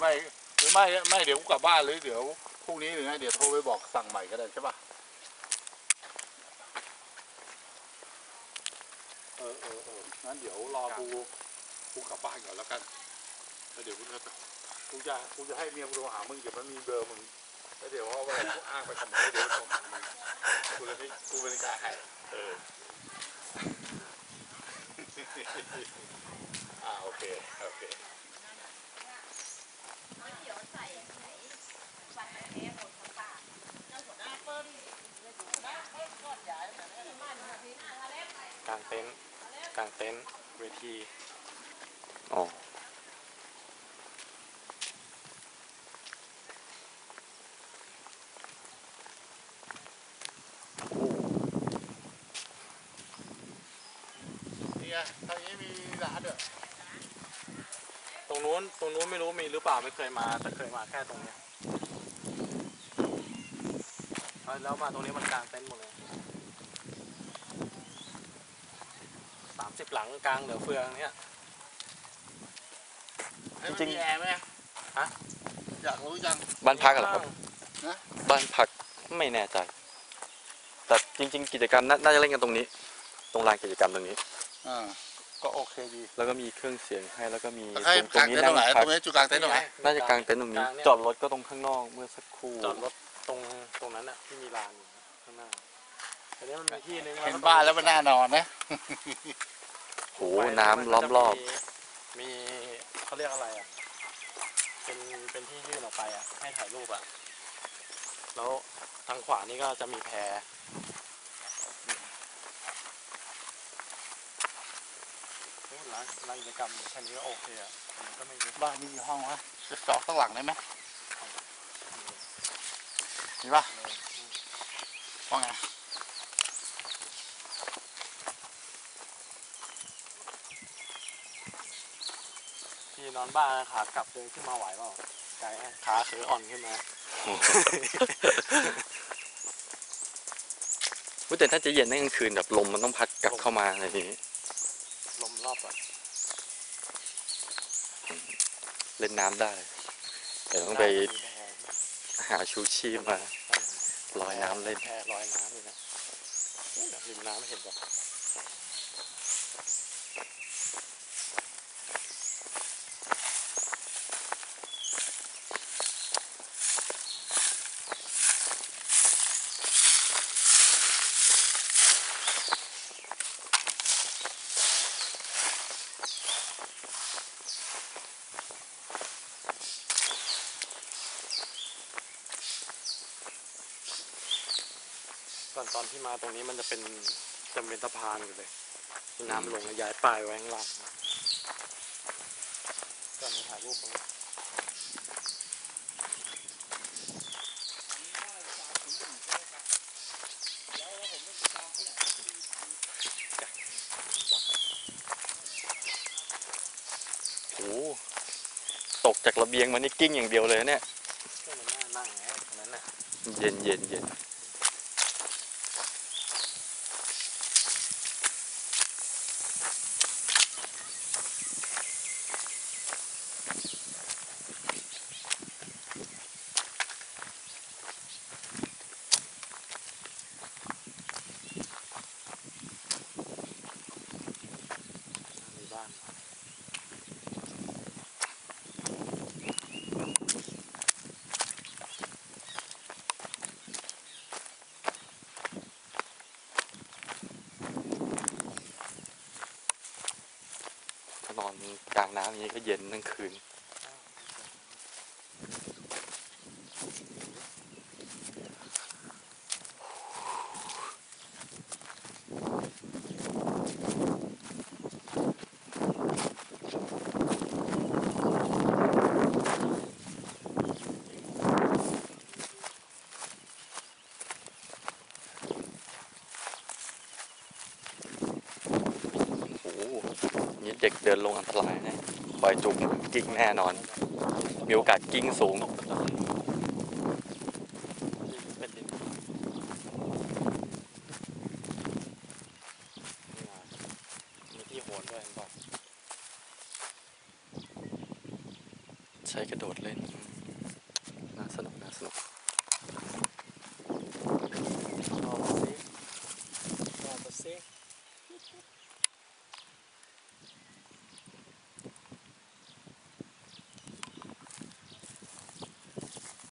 ไม่หรือไม่ไม่เดี๋ยวกูกลับบ้านหรือเดี๋ยวพรุ่งนี้หรือไงเดี๋ยวโทรไปบอกสั่งใหม่ก็ได้ใช่ปะเออเออเอองั้นเดี๋ยวรอกูกูกลับบ้านก่อนแล้วกันแล้วเดี๋ยวกูจะกูจะกูจะให้เมียกูโทรหามึงเดี๋ยวมันมีเบอร์มึงแล้วเดี๋ยวว่าอะไรกูอ้างไปทำไมเดี๋ยวโทรหามึงกูเลยไม่กูไม่ได้กาให้เอออ่าโอเคโอเค กลาง เต็นท์กลางเต็นท์เวทีอ๋อนี่ไงทางนี้มีร้านด้วยตรงนู้นตรงนู้นไม่รู้มีหรือเปล่าไม่เคยมา แต่เคยมาแค่ตรงเนี้ยเอาแล้วมาตรงนี้มันกลางเต็นท์หมดเลย สามสิบหลังกลางเหลือเฟืองเนี้ยจริงมีแอร์ไหมฮะอยากรู้จังบ้านพักเหรอครับนะบ้านพักไม่แน่ใจ แต่จริง ๆ กิจกรรมน่าน่าจะเล่นกันตรงนี้ ตรงลานกิจกรรมตรงนี้อ่าก็โอเคดี แล้วก็มีเครื่องเสียงให้แล้วก็มีใครตรงตรกางงนี้เต็นท์ตรงไหนนั่งตพัรกงนี้จุดกลางเต็นท์ตรงไหนน่าจะกางเต็นท์ตรงนี้กลาเยจอดรถก็ตรงข้างนอกเมื่อสักครู่จอดรถตรงตรงนั้นน่ะที่มีลานอยู่ข้างหน้าอันนี้มันมีที่นึงเห็นบ้านแล้วมันน่านอนนะ โหน้ำล้อมรอบมีเขาเรียกอะไรอะ เป็นเป็นที่ยื่นออกไปอะ ให้ถ่ายรูปอะ แล้วทางขวานี่ก็จะมีแพโอ้ร้านร้านกิจกรรมแค่นี้ก็โอเคอะมันก็ไม่เยอะบ้านมีกี่ห้องวะจะจองข้างหลังได้ไหมมีปะว่าไง นอนบ้านขากลับเดินขึ้นมาไหวเปล่าไกลอะขาคืออ่อนขึ้นมา อุ๊ยแต่ถ้าจะเย็นในกลางคืนแบบลมมันต้องพัดกลับเข้ามาอะไรอย่างนี้ลมรอบอะเล่นน้ำได้เดี๋ยวต้องไปมีแพหาชูชีพมาลอยน้ำเล่น แพลอยน้ำเลยนะนี่นะริมน้ำไม่เห็นหรอ กก่อนตอนที่มาตรงนี้มันจะเป็นจะเป็นสะพานอยู่เลยมีน้ำลงแล้วย้ายป้ายไว้ข้างล่างก่อนมาถ่ายรูปตรงนี้โอ้โหตกจากระเบียงมานี่กิ้งอย่างเดียวเลยเนี่ยที่มันน่านั่งไงตรงนั้นน่ะเย็นเย็นเย็น อนกลางน้ำอย่างนี้ก็เย็นทั้งคืน โอ้โหนี่ เด็กเดินลงอันตรายแน่ปล่อยจุกกิ้งแน่นอน มีโอกาสกิ้งสูงเป็นดินนี่ไงมีที่โหนด้วยเห็นบอกใช้กระโดดเล่น น่าสนุก น่าสนุกลองสิลองสิ